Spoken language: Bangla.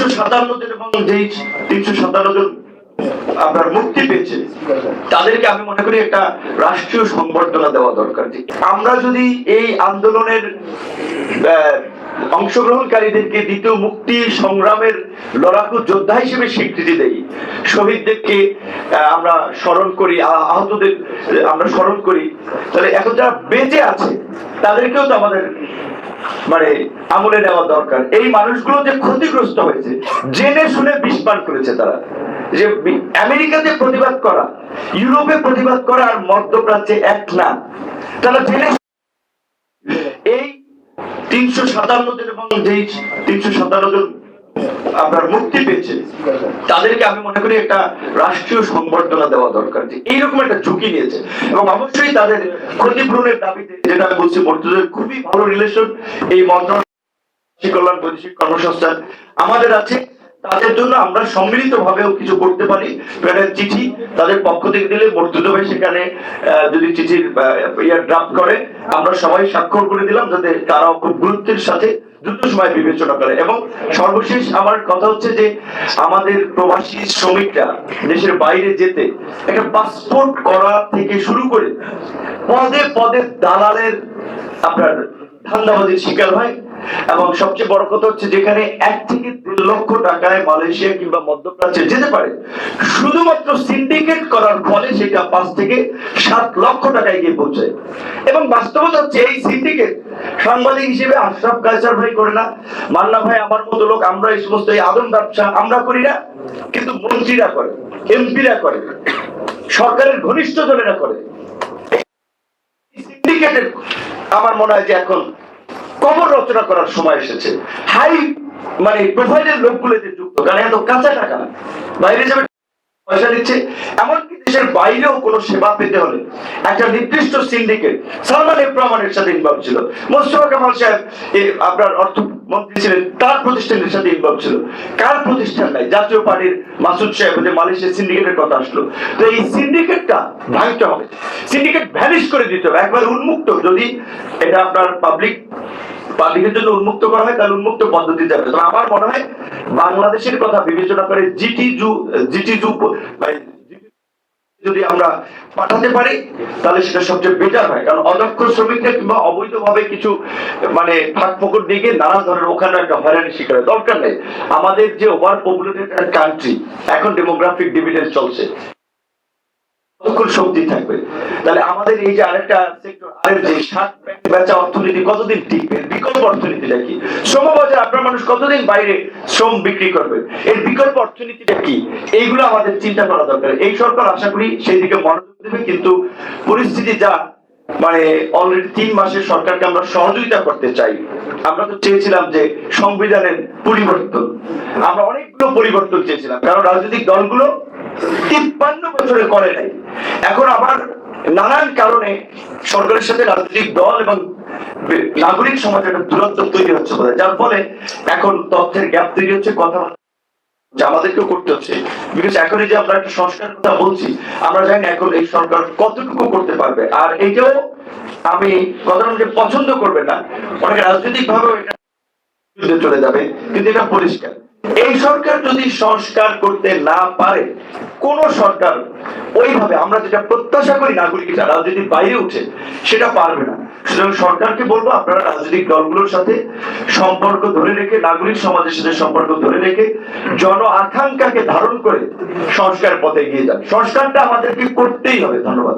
এবং যেই আপনার মুক্তি পেয়েছে তাদেরকে আমি মনে করি একটা রাষ্ট্রীয় সংবর্ধনা দেওয়া দরকার আমরা যদি এই আন্দোলনের অংশগ্রহণকারীদেরকে দ্বিতীয় মুক্তি সংগ্রামের লড়াকু যোদ্ধা হিসেবে স্বীকৃতি দেই শহীদদেরকে আমরা স্মরণ করি আহতদের আহ, আমরা স্মরণ করি তাহলে এখন যারা বেঁচে আছে তাদেরকেও তো আমাদের মানে আমলে নেওয়া দরকার। এই মানুষগুলো যে ক্ষতিগ্রস্ত হয়েছে, জেনে শুনে বিষপান করেছে তারা। যে আমেরিকাতে প্রতিবাদ করা, ইউরোপে প্রতিবাদ করা আর মধ্যপ্রাচ্যে এক না। তারা জেনে এই তিনশো সাতান্ন জন এবং যেই তিনশো সাতান্ন জন আপনার মুক্তি পেয়েছে তাদেরকে আমি মনে করি একটা রাষ্ট্রীয় সংবর্ধনা দেওয়া দরকার যে এইরকম একটা ঝুঁকি নিয়েছে। এবং অবশ্যই তাদের ক্ষতিপূরণের দাবিতে যেটা আমি বলছি মর্তুদের খুবই ভালো রিলেশন এই মন্ত্রণালয়, কল্যাণ বৈদেশিক কর্মসংস্থান আমাদের আছে। তাদের জন্য আমরা সম্মিলিত ভাবেও কিছু করতে পারি। একটা চিঠি তাদের পক্ষ থেকে দিলে মর্তুদ ভাই সেখানে যদি চিঠির ইয়ার ড্রাফট করে, আমরা সবাই স্বাক্ষর করে দিলাম যাতে তারাও খুব গুরুত্বের সাথে দ্রুত সময় বিবেচনা করে। এবং সর্বশেষ আমার কথা হচ্ছে যে আমাদের প্রবাসী শ্রমিকরা দেশের বাইরে যেতে একটা পাসপোর্ট করা থেকে শুরু করে পদে পদে দালালের আপনার ধান্দাবাজির শিকার হয়। এবং সবচেয়ে বড় কথা হচ্ছে যেখানে এক থেকে দেড় লক্ষ টাকায় মালয়েশিয়া কিংবা মধ্যপ্রাচ্যে যেতে পারে, শুধুমাত্র সিন্ডিকেট করার ফলে সেটা পাঁচ থেকে সাত লক্ষ টাকায় গিয়ে পৌঁছায়। এবং বাস্তবতা হচ্ছে এই সিন্ডিকেট সাংবাদিক হিসেবে আশরাফ কালচার ভাই করে না। মান্না ভাই আমার মতো লোক, আমরা এই সমস্ত এই আদম ব্যবসা আমরা করি না, কিন্তু মন্ত্রীরা করে, এমপিরা করে, সরকারের ঘনিষ্ঠ জনেরা করে সিন্ডিকেটের আমার মনে হয় যে এখন কবর রচনা করার সময় এসেছে হাই মানে প্রোফাইলের লোকগুলো যে যুক্ত, কারণ এত কাঁচা টাকা না। বাইরে যাবে, পয়সা দিচ্ছে এমনকি দেশের বাইরেও কোনো সেবা পেতে হলে একটা নির্দিষ্ট সিন্ডিকেট সালমান এফ রহমানের সাথে ইনভলভ ছিল। মোস্তফা কামাল সাহেব আপনার অর্থ মন্ত্রী ছিলেন, তার প্রতিষ্ঠানের সাথে ইনভলভ ছিল। কার প্রতিষ্ঠান নাই? জাতীয় পার্টির মাসুদ সাহেব যে মালয়েশিয়ার সিন্ডিকেটের কথা আসলো। তো এই সিন্ডিকেটটা ভাঙতে হবে। সিন্ডিকেট ভ্যানিশ করে দিতে হবে, একবার উন্মুক্ত। যদি এটা আপনার পাবলিক পাবলিকের জন্য উন্মুক্ত করা হয়, তাহলে উন্মুক্ত আমার মনে হয় বাংলাদেশের কথা বিবেচনা করে জিটি জু জিটি জু যদি আমরা পাঠাতে পারি, তাহলে সেটা সবচেয়ে বেটার হয়। কারণ অদক্ষ শ্রমিকদের কিংবা অবৈধভাবে কিছু মানে ফাঁক ফকর দিকে নানা ধরনের ওখানে একটা হয়রানি শিকার। দরকার নেই। আমাদের যে ওভার পপুলেটেড কান্ট্রি এখন ডেমোগ্রাফিক ডিভিডেন্স চলছে। কতক্ষণ শক্তি থাকবে। তাহলে আমাদের এই যে আরেকটা সেক্টর আরেক যে ষাট বেচা অর্থনীতি কতদিন টিকবে? বিকল্প অর্থনীতিটা কি? শ্রমবাজার আপনার মানুষ কতদিন বাইরে শ্রম বিক্রি করবে? এর বিকল্প অর্থনীতিটা কি? এইগুলো আমাদের চিন্তা করা দরকার। এই সরকার আশা করি সেই দিকে মনোযোগ দেবে, কিন্তু পরিস্থিতি যা মানে অলরেডি তিন মাসের সরকারকে আমরা সহযোগিতা করতে চাই। আমরা তো চেয়েছিলাম যে সংবিধানের পরিবর্তন। আমরা অনেকগুলো পরিবর্তন চেয়েছিলাম। কারণ রাজনৈতিক দলগুলো তিপ্পান্ন বছরে করে নাই। এখন আবার নানান কারণে সরকারের সাথে রাজনৈতিক দল এবং নাগরিক সমাজে একটা দূরত্ব তৈরি হচ্ছে বোধহয়। যার ফলে এখন তথ্যের গ্যাপ তৈরি হচ্ছে, কথা যে আমাদেরকেও করতে হচ্ছে। বিকজ এখন এই যে আমরা একটা সংস্কার কথা বলছি, আমরা জানি এখন এই সরকার কতটুকু করতে পারবে। আর এইটাও আমি কথা যে পছন্দ করবে না। অনেকে রাজনৈতিক ভাবে এটা চলে যাবে, কিন্তু এটা পরিষ্কার। সরকার যদি সংস্কার করতে না পারে, কোন সরকার ওইভাবে আমরা যেটা প্রত্যাশা করি নাগরিকরা রাজনীতির বাইরে উঠে, সেটা পারবে না। সুতরাং সরকারকে বলব আপনারা রাজনৈতিক দলগুলোর সাথে সম্পর্ক ধরে রেখে, নাগরিক সমাজের সাথে সম্পর্ক ধরে রেখে জন আকাঙ্ক্ষাকে ধারণ করে সংস্কার পথে এগিয়ে যান। সংস্কারটা আমাদেরকে করতেই হবে। ধন্যবাদ।